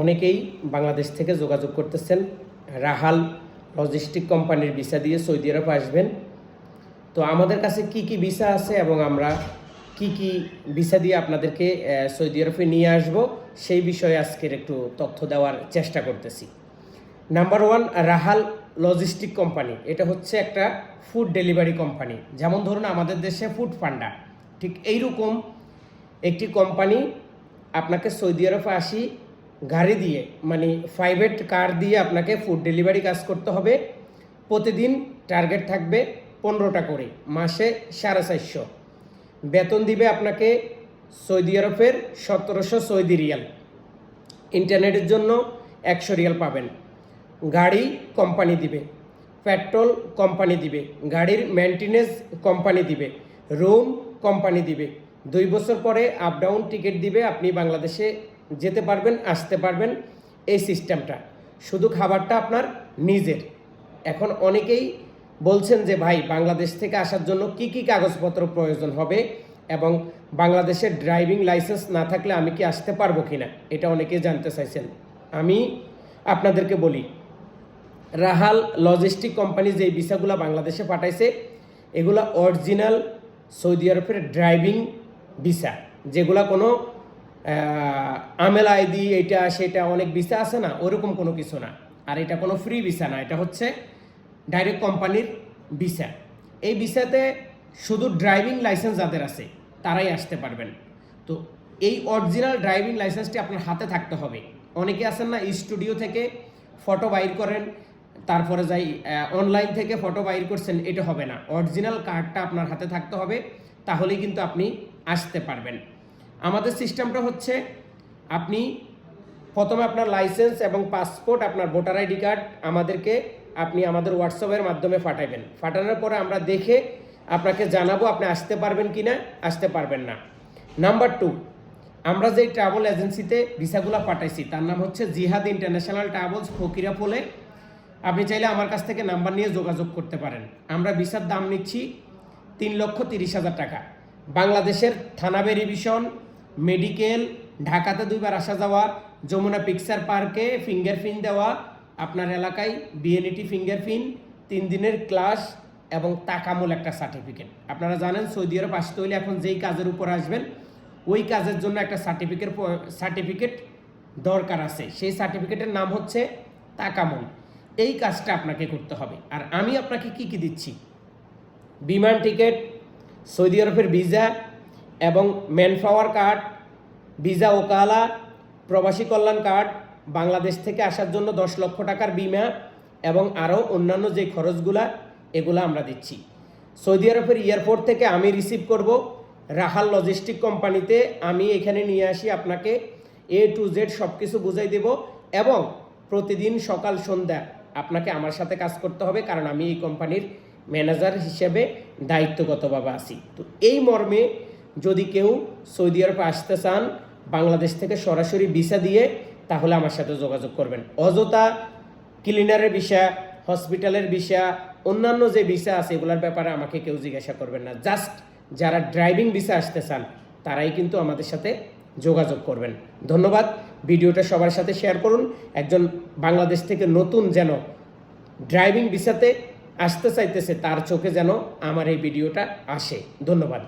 অনেকেই বাংলাদেশ থেকে যোগাযোগ করতেছেন। রাহাল লজিস্টিক কোম্পানির ভিসা দিয়ে সৌদি আরব আসবেন। তো আমাদের কাছে কি কি ভিসা আছে এবং আমরা কি কি ভিসা দিয়ে আপনাদেরকে সৌদি আরবে নিয়ে আসব, সেই বিষয়ে আজকের একটু তথ্য দেওয়ার চেষ্টা করতেছি। Number one Rahal logistic company এটা হচ্ছে একটা ফুড ডেলিভারি কোম্পানি যেমন ধরুন আমাদের দেশে ফুড পান্ডা ঠিক এইরকম একটি কোম্পানি আপনাকে সৌদি আরবে আসি গাড়ি দিয়ে মানে প্রাইভেট কার দিয়ে আপনাকে ফুড ডেলিভারি কাজ করতে হবে। প্রতিদিন টার্গেট থাকবে পনেরোটা করে, মাসে সাড়ে চারশো। বেতন দিবে আপনাকে সৌদি আরবের সতেরোশো সৌদি রিয়াল। ইন্টারনেটের জন্য একশো রিয়াল পাবেন। গাড়ি কোম্পানি দিবে পেট্রোল কোম্পানি দিবে, গাড়ির মেনটেনেন্স কোম্পানি দিবে রুম কোম্পানি দিবে। দুই বছর পরে আপ ডাউন টিকিট দিবে, আপনি বাংলাদেশে যেতে পারবেন, আসতে পারবেন এই সিস্টেমটা। শুধু খাবারটা আপনার নিজের। এখন অনেকেই বলছেন যে, ভাই, বাংলাদেশ থেকে আসার জন্য কি কি কাগজপত্র প্রয়োজন হবে এবং বাংলাদেশের ড্রাইভিং লাইসেন্স না থাকলে আমি কি আসতে পারব কিনা এটা অনেকেই জানতে চাইছেন। আমি আপনাদেরকে বলি, রাহাল লজিস্টিক কোম্পানি যে ভিসাগুলো বাংলাদেশে পাঠাইছে, এগুলো অরিজিনাল সৌদি আরবের ড্রাইভিং ভিসা, যেগুলো কোনো আমেল আইডি, এটা, সেটা অনেক ভিসা আছে না, ওরকম কোনো কিছু না। আর এটা কোনো ফ্রি ভিসা না, এটা হচ্ছে ডাইরেক্ট কোম্পানির ভিসা। এই ভিসাতে শুধু ড্রাইভিং লাইসেন্স যাদের আছে, তারাই আসতে পারবেন। তো এই অরিজিনাল ড্রাইভিং লাইসেন্সটি আপনার হাতে থাকতে হবে। অনেকে আছেন না স্টুডিও থেকে ফটো বাইর করেন, তারপরে যাই অনলাইন থেকে ফটো বাইর করছেন, এটা হবে না। অরিজিনাল কার্ডটা আপনার হাতে থাকতে হবে, তাহলেই কিন্তু আপনি আসতে পারবেন। আমাদের সিস্টেমটা হচ্ছে আপনি প্রথমে আপনার লাইসেন্স এবং পাসপোর্ট, আপনার ভোটার আইডি কার্ড আমাদেরকে আপনি আমাদের হোয়াটসঅ্যাপের মাধ্যমে পাঠাবেন। পাঠানোর পরে আমরা দেখে আপনাকে জানাব আপনি আসতে পারবেন কি না আসতে পারবেন না। নাম্বার টু আমরা যেই ট্রাভেল এজেন্সিতে ভিসাগুলো পাঠাইছি, তার নাম হচ্ছে জিহাদ ইন্টারন্যাশনাল ট্রাভেলস ফকিরা পোলে আপনি চাইলে আমার কাছ থেকে নাম্বার নিয়ে যোগাযোগ করতে পারেন। আমরা ভিসার দাম নিচ্ছি তিন লক্ষ তিরিশ হাজার টাকা। বাংলাদেশের থানা ভেরিভিশন মেডিকেল, ঢাকাতে দুইবার আসা যাওয়া, যমুনা পিকচার পার্কে ফিঙ্গারপ্রিন্ট দেওয়া, আপনার এলাকায় বিএনইটি ফিঙ্গারপ্রিন্ট তিন দিনের ক্লাস এবং তাকামূল একটা সার্টিফিকেট আপনারা জানেন, সৌদি আরব আসতে হলে এখন যেই কাজের উপর আসবেন, ওই কাজের জন্য একটা সার্টিফিকেট সার্টিফিকেট দরকার আছে। সেই সার্টিফিকেটের নাম হচ্ছে তাকামুল এই কাজটা আপনাকে করতে হবে। আর আমি আপনাকে কি কি দিচ্ছি? বিমান টিকিট, সৌদি আরবের ভিসা এবং ম্যানপাওয়ার কার্ড ভিসা ওকালা প্রবাসী কল্যাণ কার্ড বাংলাদেশ থেকে আসার জন্য দশ লক্ষ টাকার বিমা এবং আরও অন্যান্য যে খরচগুলা, এগুলো আমরা দিচ্ছি। সৌদি আরবের এয়ারপোর্ট থেকে আমি রিসিভ করব রাহাল লজিস্টিক কোম্পানিতে আমি এখানে নিয়ে আসি আপনাকে এ টু জেড সব কিছু বুঝাই দেব এবং প্রতিদিন সকাল, সন্ধ্যা আপনাকে আমার সাথে কাজ করতে হবে কারণ আমি এই কোম্পানির ম্যানেজার হিসেবে দায়িত্বগতভাবে আছি। তো এই মর্মে যদি কেউ সৌদি আরবে আসতে চান, বাংলাদেশ থেকে সরাসরি ভিসা দিয়ে, তাহলে আমার সাথে যোগাযোগ করবেন। অযথা ক্লিনারের বিষয় হসপিটালের বিষয় অন্যান্য যে ভিসা আছে, এগুলোর ব্যাপারে আমাকে কেউ জিজ্ঞাসা করবেন না। জাস্ট যারা ড্রাইভিং ভিসা আসতে চান, তারাই কিন্তু আমাদের সাথে যোগাযোগ করবেন। ধন্যবাদ। ভিডিওটা সবার সাথে শেয়ার করুন। একজন বাংলাদেশ থেকে নতুন যেন ড্রাইভিং ভিসাতে আসতে চাইতেছে, তার চোখে যেন আমার এই ভিডিওটা আসে। ধন্যবাদ।